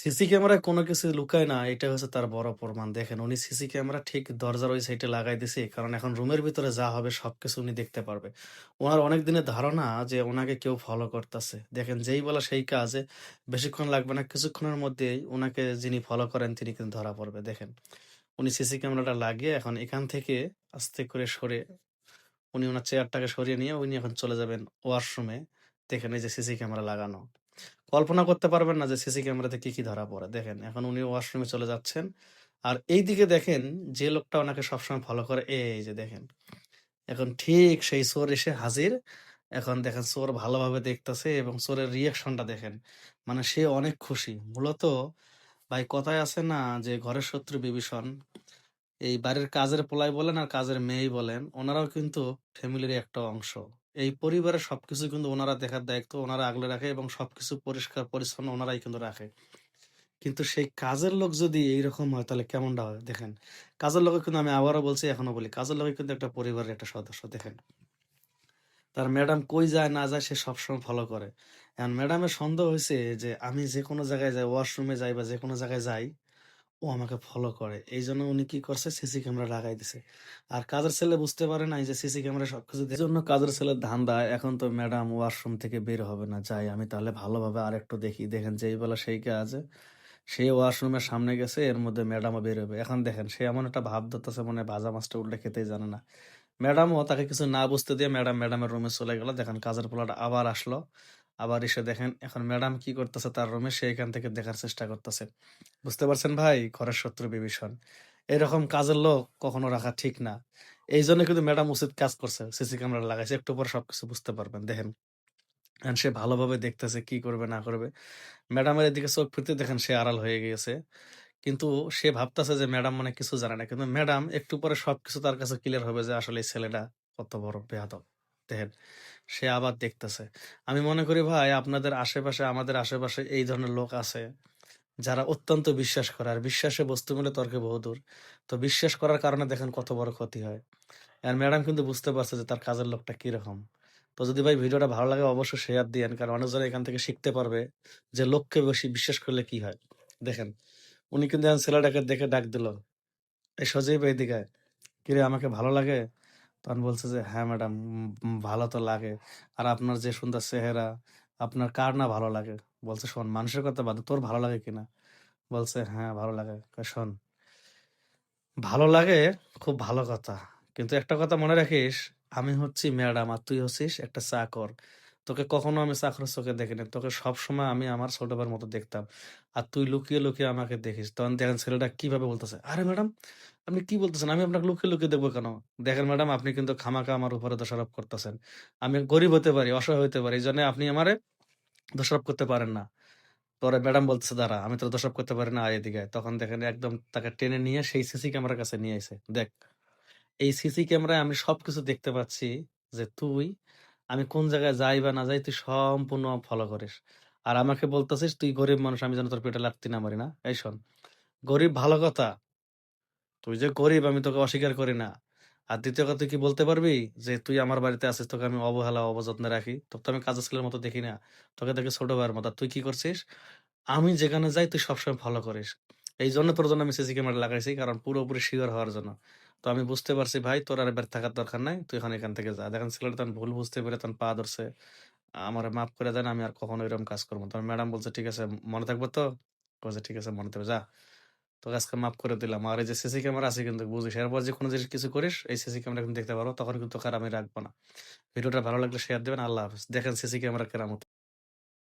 CC ক্যামেরায় কোনো কিছু লুকায় না, এটা হচ্ছে তার বড় প্রমাণ। দেখেন উনি সিসি ক্যামেরা ঠিক দরজার ওই সাইডে লাগাই দিছে। কারণ এখন রুমের ভিতরে যা হবে সবকিছু উনি দেখতে পারবে। ওনার অনেক দিনের ধারণা যে ওনাকে কেউ ফলো করতেছে। দেখেন যেই বলা সেই কাজে বেশিক্ষণ লাগবে না। কিছুক্ষণের মধ্যেই ওনাকে যিনি ফলো করেন তিনি কিন্তু ধরা পড়বে। দেখেন উনি সিসি ক্যামেরাটা লাগিয়ে এখন এখান থেকে আস্তে করে সরে উনি ওনার চেয়ারটাকে সরিয়ে নিয়ে উনি এখন চলে যাবেন ওয়াশরুমে। দেখেন এই যে সিসি ক্যামেরা লাগানো। কল্পনা করতে পারবেন না যে সিসি ক্যামেরাতে কি, কি ধরা পড়ে। দেখেন এখন উনি ওয়াশরুমে চলে যাচ্ছেন। আর এইদিকে দেখেন যে লোকটা ওনাকে সবসময় ফলো করে এই যে দেখেন। এখন ঠিক সেই চোর এসে হাজির। এখন দেখেন চোর ভালোভাবে দেখতেছে এবং চোরের রিঅ্যাকশনটা দেখেন। মানে সে অনেক খুশি। মূলত ভাই কথায় আছে না যে ঘরের শত্রু বিভীষণ। এই বাড়ির কাজের পোলাই বলেন আর কাজের মেয়েই বলেন, ওনারাও কিন্তু ফ্যামিলির একটা অংশ। এই পরিবারের সবকিছু কিন্তু ওনারা দেখার দায়িত্ব ওনারা আগলে রাখে এবং সবকিছু পরিষ্কার পরিচ্ছন্ন ওনারাই কিন্তু রাখে। কিন্তু সেই কাজের লোক যদি এইরকম হয় তাহলে কেমনটা হয় দেখেন। কাজের লোকে কিন্তু আমি আবারও বলছি এখনও বলি, কাজের লোকে কিন্তু একটা পরিবারের একটা সদস্য দেখেন। তার ম্যাডাম কই যায় না যায় সে সবসময় ফলো করে। এখন ম্যাডামের সন্দেহ হয়েছে যে আমি যে কোনো জায়গায় যাই, ওয়াশরুমে যাই বা যে কোনো জায়গায় যাই, ও আমাকে ফলো করে। এই জন্য উনি কি করছে সিসি ক্যামেরা লাগাই দিছে। আর কাজের ছেলে বুঝতে পারে নাই যে সিসি ক্যামেরা সবকিছু দে এজন্য কাজের ছেলের ধান্দা, এখন তো ম্যাডাম ওয়াশরুম থেকে বের হবে না। যাই, আমি তাহলে ভালোভাবে আরেকটু দেখি। দেখেন যেই বেলা সেই কাজ। সে ওয়াশরুমের সামনে গেছে, এর মধ্যে ম্যাডামও বের হবে। এখন দেখেন, সে এমন একটা ভাব ধরতেছে, মনে ভাজা মাছটা উল্টে খেতেই জানে না। ম্যাডামও তাকে কিছু না বুঝতে দিয়ে ম্যাডাম ম্যাডামের রুমে চলে গেল। দেখেন কাজের পোলাটা আবার আসলো। আবার এসে দেখেন, এখন ম্যাডাম কি করতেছে তার রুমে সে এখান থেকে দেখার চেষ্টা করতেছে। বুঝতে পারছেন ভাই? ঘরের শত্রু বিভীষণ। এরকম কাজের লোক কখনো রাখা ঠিক না। এই জন্য কিন্তু ম্যাডাম উচিত কাজ করছে। সিসি ক্যামেরা লাগাইছে। একটু পরে সবকিছু বুঝতে পারবেন। দেখেন। সে ভালোভাবে দেখতেছে, কি করবে, না করবে। ম্যাডামের এদিকে চোখ ফিরতে দেখেন, সে আড়াল হয়ে গিয়েছে। কিন্তু সে ভাবতেছে যে ম্যাডাম মানে কিছু জানে না। কিন্তু ম্যাডাম একটু পরে সবকিছু তার কাছে ক্লিয়ার হবে যে আসলে ছেলেটা কত বড় বেয়াদব। দেখেন সে আবার দেখতেছে। আমি মনে করি ভাই, আপনাদের আশেপাশে, আমাদের আশেপাশে এই ধরনের লোক আছে। যারা অত্যন্ত বিশ্বাস করে। আর বিশ্বাসে বস্তু মিলে তর্কে বহুদূর। তো বিশ্বাস করার কারণে দেখেন কত বড় ক্ষতি হয়। আর ম্যাডাম কিন্তু বুঝতে পারছে যে তার কাজের লোকটা কীরকম। তো যদি ভাই ভিডিওটা ভালো লাগে, অবশ্যই শেয়ার দিয়েন। কারণ মানুষজন এখান থেকে শিখতে পারবে যে লোককে বেশি বিশ্বাস করলে কি হয়। দেখেন, উনি কিন্তু ছেলেটাকে দেখে ডাক দিল। এই সজীব এইদিকে। কিরে, আমাকে ভালো লাগে? তখন বলছে যে হ্যাঁ ম্যাডাম ভালো তো লাগে। আর আপনার যে সুন্দর চেহারা, আপনার কার না ভালো লাগে? বলছে শোন মানুষের কথা বাদ তোর ভালো লাগে কিনা? বলছে হ্যাঁ ভালো লাগে। শোন ভালো লাগে খুব ভালো কথা। কিন্তু একটা কথা মনে রাখিস আমি হচ্ছি ম্যাডাম আর তুই হচ্ছিস একটা চাকর। তোকে কখনো আমি চাকরের চোখে দেখিনি। তোকে সবসময় আমি আমার ছোট ভাইয়ের মতো দেখতাম। আর তুই লুকিয়ে, লুকিয়ে আমাকে দেখিস। তখন দেখেন ছেলেটা কীভাবে বলতেছে, "আরে ম্যাডাম আপনি কি বলতেছেন? আমি আপনাকে লুকিয়ে, লুকিয়ে দেখব কেন? দেখেন ম্যাডাম আপনি কিন্তু খামাখা আমার উপরে দোষারোপ করতেছেন। আমি গরিব হতে পারি, অসহায় হতে পারি। এইজন্য আপনি আমারে দোষারোপ করতে পারেন না।" পরে ম্যাডাম বলতেছে, "দাঁড়া আমি তো দোষারোপ করতে পারি না, এদিকে তখন দেখেন একদম তাকে টেনে নিয়ে সেই সিসি ক্যামেরার কাছে নিয়ে আইছে। দেখ এই সিসি ক্যামেরায় আমি সবকিছু দেখতে পাচ্ছি যে তুই আমি কোন জায়গায় যাই বা না যাই তুই সম্পূর্ণ ফলো করিস। আর আমাকে বলতেছিস তুই গরিব মানুষ আমি যেন তোর পেটে লাথি না মারি না? এই শোন, গরিব ভালো কথা। তুই যে গরিব আমি তোকে অস্বীকার করি না। আর দ্বিতীয় কথা তুই কি বলতে পারবি যে তুই আমার বাড়িতে আছিস তোকে আমি অবহেলা অবযত্নে রাখি? তোকে তো আমি কাজের ছেলের মতো দেখি না। তোকে দেখি ছোট ভাইয়ের মতো। তুই কি করছিস? আমি যেখানে যাই তুই সবসময় ফলো করিস। এইজন্য তোর জন্য আমি সিসি ক্যামেরা লাগাইছি কারণ পুরোপুরি সিওর হওয়ার জন্য। তো আমি বুঝতে পারছি ভাই তোর আর এবার থাকার দরকার নাই। তুই এখন এখান থেকে যা। দেখেন ছেলেটা তখন ভুল বুঝতে পেরে তখন পা ধরছে। আমারে মাফ করে দেন আমি আর কখনো এরকম কাজ করব তখন ম্যাডাম বলছে, "ঠিক আছে মনে থাকবে তো?" বলছে "ঠিক আছে মনে থাকবে। যা। তোকে আজকে মাফ করে দিলাম। আর এই যে সিসি ক্যামেরা আছে কিন্তু বুঝিস। এরপর যে কোনো জিনিস কিছু করিস এই সিসি ক্যামেরা কিন্তু দেখতে পারো। তখন কিন্তু আর আমি রাখব না।" ভিডিওটা ভালো লাগলে শেয়ার দেবেন আল্লাহ হাফেজ। দেখেন সিসি ক্যামেরা কেরামত।